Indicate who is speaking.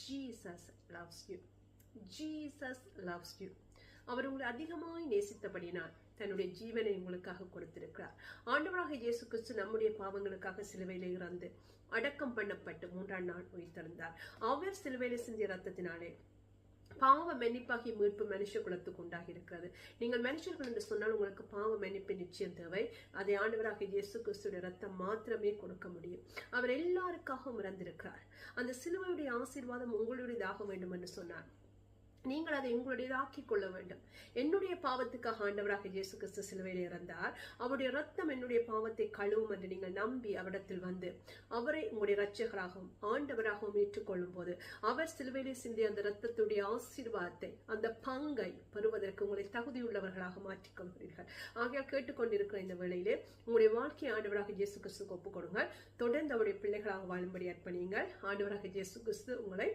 Speaker 1: Jesus loves you Jesus loves you அவர் உங்களை அதிகமாய் நேசித்தபடினால் தன்னுடைய ஜீவனை உங்களுக்காக கொடுத்திருக்கிறார். ஆண்டவராக இயேசு கிறிஸ்து நம்முடைய பாவங்களுக்காக சிலுவையில் இறந்து அடக்கம் பண்ணப்பட்டு மூன்றாம் நாள் உயிர்த்தெழுந்தார். அவர் சிலுவையில் சிந்திய ரத்தத்தினாலே பாவ மன்னிப்பாகி மீட்பு மனுஷ குலத்துக்கு உண்டாகி இருக்கிறது நீங்கள் மனுஷர்கள் என்று சொன்னால் உங்களுக்கு பாவ மன்னிப்பு நிச்சயம் தேவை. அதை ஆண்டவராக இயேசு கிறிஸ்துடைய ரத்தம் மாத்திரமே கொடுக்க முடியும். அவர் எல்லாருக்காகவும் இறந்திருக்கிறார். அந்த சிலுவையுடைய ஆசீர்வாதம் உங்களுடையதாக வேண்டும் என்று சொன்னார். நீங்கள் அதை உங்களுடையதாக்கிக் கொள்ள வேண்டும். என்னுடைய பாவத்துக்காக ஆண்டவராக இயேசு கிறிஸ்து சிலுவையில் இறந்தார். அவருடைய ரத்தம் என்னுடைய பாவத்தை கழுவும் என்று நீங்கள் நம்பி அவரிடத்தில் வந்து அவரை உங்களுடைய இரட்சகராகவும் ஆண்டவராகவும் ஏற்றுக்கொள்ளும் போது அவர் சிலுவையிலே சிந்திய அந்த ரத்தத்துடைய ஆசீர்வாதத்தை அந்த பங்கை பெறுவதற்கு உங்களை தகுதியுள்ளவர்களாக மாற்றிக்கொள்கிறீர்கள் ஆகையால் கேட்டுக்கொண்டிருக்கிற இந்த வேளையிலே உங்களுடைய வாழ்க்கை ஆண்டவராக இயேசு கிறிஸ்துக்கு ஒப்புக் கொடுங்கள். தொடர்ந்து அவருடைய பிள்ளைகளாக வாழும்படி அர்ப்பணியுங்கள். ஆண்டவராக இயேசு கிறிஸ்து உங்களை